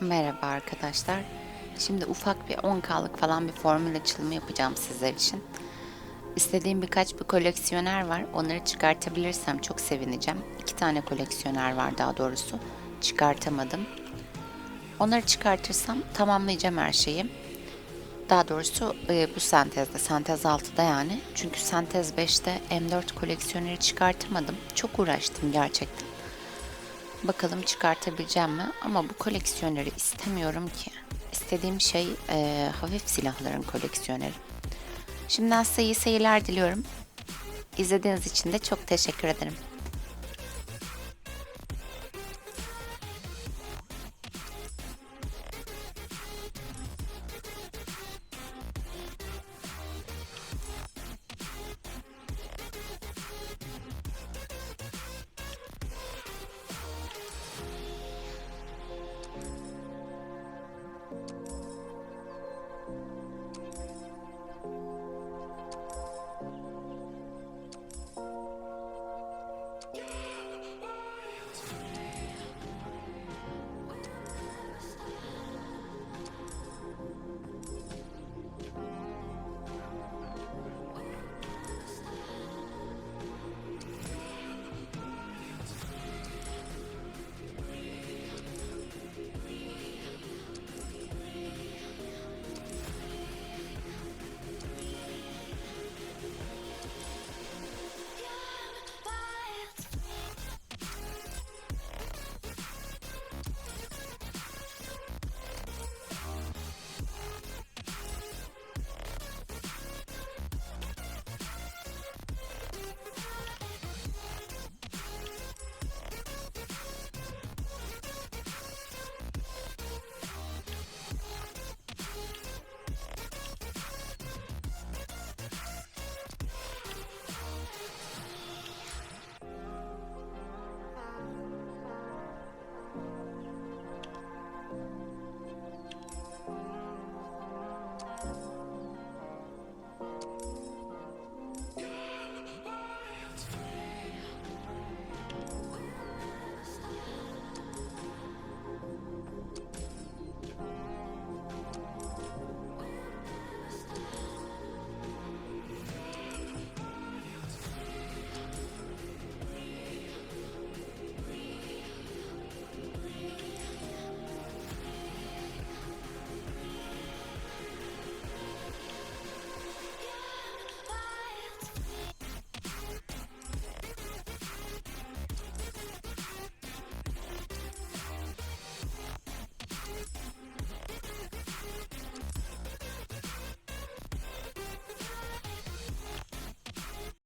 Merhaba arkadaşlar. Şimdi ufak bir 10K'lık falan bir formül açılımı yapacağım sizler için. İstediğim birkaç bir koleksiyoner var. Onları çıkartabilirsem çok sevineceğim. İki tane koleksiyoner var daha doğrusu. Çıkartamadım. Onları çıkartırsam tamamlayacağım her şeyi. Daha doğrusu e, bu sentezde, sentez 6'da yani. Çünkü sentez 5'te M4 koleksiyoneri çıkartamadım. Çok uğraştım gerçekten. Bakalım çıkartabileceğim mi? Ama bu koleksiyoneri istemiyorum ki. İstediğim şey e, hafif silahların koleksiyoneri. Şimdiden size iyi seyirler diliyorum. İzlediğiniz için de çok teşekkür ederim.